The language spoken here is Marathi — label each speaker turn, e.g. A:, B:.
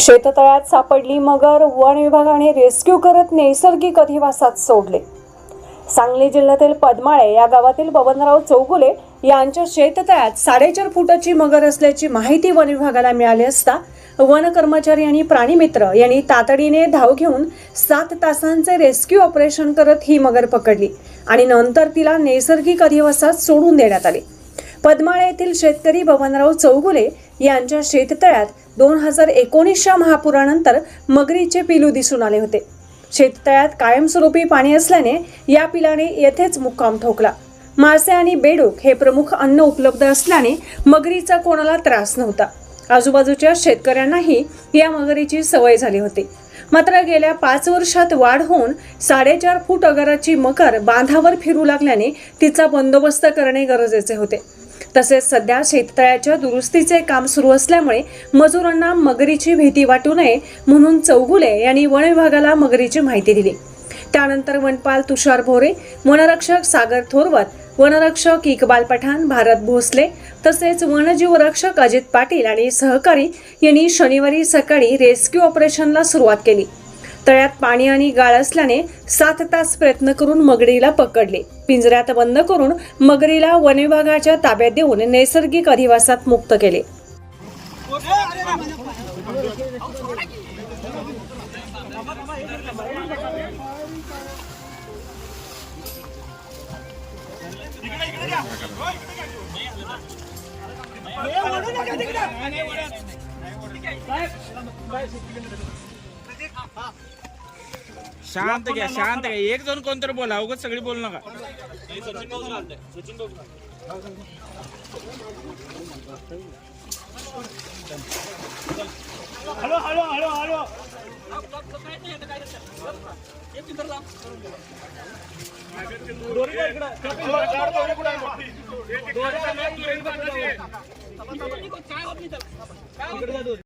A: शेततळ्यात सापडली मगर वन विभागाने रेस्क्यू करत नैसर्गिक अधिवासात सोडले. सांगली जिल्ह्यातील पद्माळे या गावातील बबनराव चौगुले यांच्या शेततळ्यात साडेचार फुटाची मगर असल्याची माहिती वन विभागाला मिळाली असता वन कर्मचारी आणि प्राणीमित्र यांनी तातडीने धाव घेऊन सात तासांचे रेस्क्यू ऑपरेशन करत ही मगर पकडली आणि नंतर तिला नैसर्गिक अधिवासात सोडून देण्यात आले. पद्माळे येथील शेतकरी बबनराव चौगुले यांच्या शेततळ्यात दोन हजार एकोणीसच्या महापुरानंतर मगरीचे पिलू दिसून आले होते. शेततळ्यात कायमस्वरूपी पाणी असल्याने या पिलाने येथेच मुक्काम ठोकला. मासे आणि बेडूक हे प्रमुख अन्न उपलब्ध असल्याने मगरीचा कोणाला त्रास नव्हता. आजूबाजूच्या शेतकऱ्यांनाही या मगरीची सवय झाली होती. मात्र गेल्या पाच वर्षात वाढ होऊन साडेचार फूट अगाराची मकर बांधावर फिरू लागल्याने तिचा बंदोबस्त करणे गरजेचे होते. तसेच सध्या शेततळ्याच्या दुरुस्तीचे काम सुरू असल्यामुळे मजुरांना मगरीची भीती वाटू नये म्हणून चौगुले यांनी वन विभागाला मगरीची माहिती दिली. त्यानंतर वनपाल तुषार भोरे वनरक्षक सागर थोरवत वनरक्षक इकबाल पठाण भारत भोसले तसेच वनजीवरक्षक अजित पाटील आणि सहकारी यांनी शनिवारी सकाळी रेस्क्यू ऑपरेशनला सुरुवात केली. तळ्यात पाणी आणि गाळ असल्याने सात तास प्रयत्न करून मगरीला पकडले. पिंजऱ्यात बंद करून मगरीला वन विभागाच्या ताब्यात देऊन नैसर्गिक अधिवासात मुक्त केले.
B: शांत घ्या शांत घ्या. एक जण कोणतरी बोला अवघड सगळी बोलू नका. Hello hello hello hello. इकडं.